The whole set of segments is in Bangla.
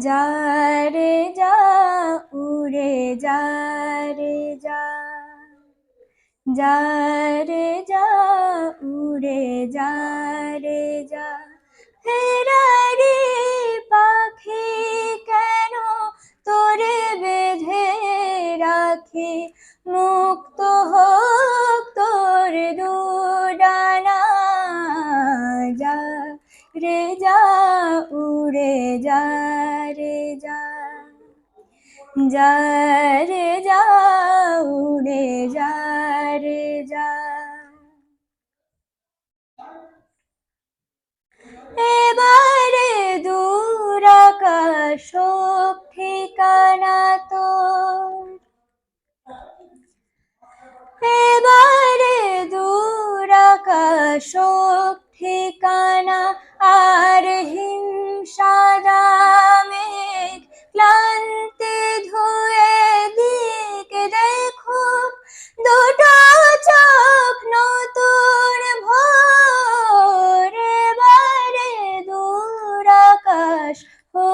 যা রে যা, উড়ে যা রে যা। যা রে যা, উড়ে যা রে যা। ফেরারি পাখি কেন তোরে বেঁধে রাখি? মুক্ত হোক তোর দুডানা যা রে যা, উড়ে যা যা যা উড়ে যা যা এবারে দূর আকাশ ঠিকানা তোর। এবারে দূর আকাশ ঠিকানা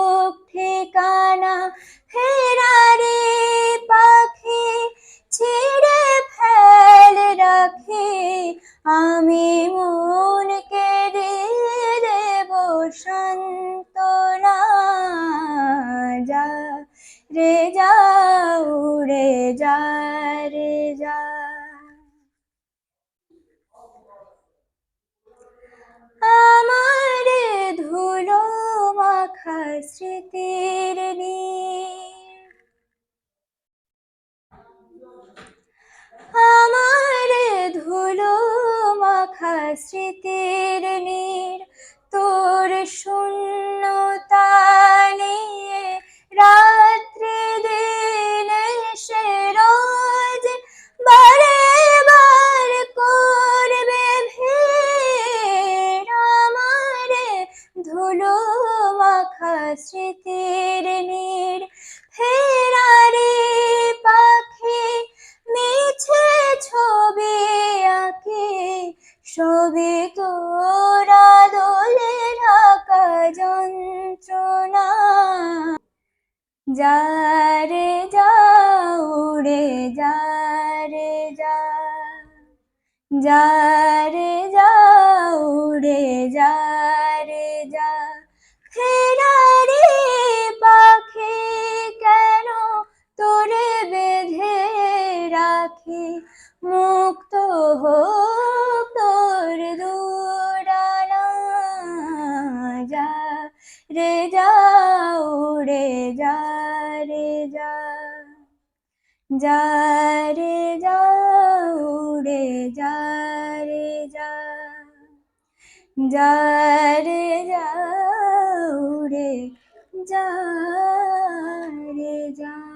হোক ঠিকানা ফেরারে পাখি ছিঁড়ে ফেল রাখি। আমি মনকে দিয়ে দেব সান্ত্বনা। যা রে যা উড়ে যা স্মৃতির আমার ধুলো মাখা স্মৃতির স্মৃতির নীর ফেরারি পাখি মিছে ছবি আঁকে। ছবি তোরা দোলে ঢাকা যন্ত্রণা। যা রে যা, উড়ে যা রে যা। যা রে যা, উড়ে যা রাখি মুক্ত হোক তোর দুরানা যা রে যা উড়ে যা রে যা। যা রে যা উড়ে যা রে যা। যা রে যা উড়ে যা রে যা।